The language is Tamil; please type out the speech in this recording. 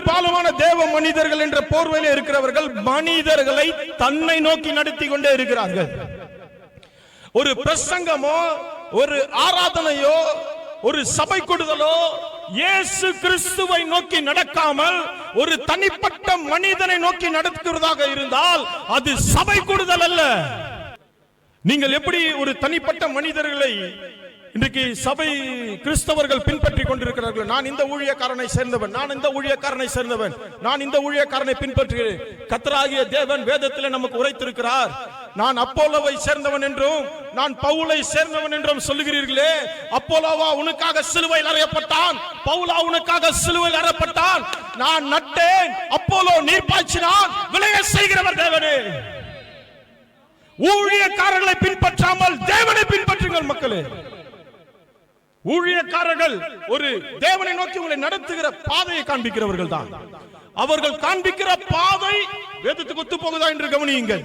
பெரும்பாலுமான தேவ மனிதர்கள் என்ற போர்வையில் இருக்கிறவர்கள் மனிதர்களை தன்னை நோக்கி நடத்தி கொண்டே இருக்கிறார்கள். ஒரு பிரசங்கமோ ஒரு ஆராதனையோ ஒரு சபை கொடுதலோ இயேசு கிறிஸ்துவை நோக்கி நடக்காமல் ஒரு தனிப்பட்ட மனிதனை நோக்கி நடக்கிறதாக இருந்தால் அது சபை கொடுதல் அல்ல. நீங்கள் எப்படி ஒரு தனிப்பட்ட மனிதர்களை இன்றைக்கு சபை கிறிஸ்தவர்கள் பின்பற்றி கொண்டிருக்கிறார்கள் நான் இந்த ஊழியக்காரனை சேர்ந்தவன் நான் இந்த ஊழியக்காரனை சேர்ந்தவன் நான் இந்த ஊழியக்காரனை பின்பற்றுகிறேன். கத்தராகிய தேவன் வேதத்தில் நமக்கு உரைத்திருக்கிறார் நான் அப்போலோவை சேர்ந்தவன் என்றும் நான் பவுலை சேர்ந்தவன் என்றும் சொல்லுகிறீர்களே அப்போலோவா உனக்காக சிலுவையில் அறையப்பட்டான் பவுலா உனக்காக சிலுவையில் அறையப்பட்டான். நான் நட்டேன் அப்போலோ நீர் பாய்ச்சினான் விளைய செய்கிறவர் தேவனே. ஊழியக்காரர்களை பின்பற்றாமல் தேவனை பின்பற்றுங்கள் மக்களே. ஊழியக்காரர்கள் ஒரு தேவனை நோக்கி உங்களை நடத்துகிற பாதையை காண்பிக்கிறவர்கள் தான். அவர்கள் காண்பிக்கிற பாதை வேதத்துக்கு ஒத்து போகுதா என்று கவனியுங்கள்.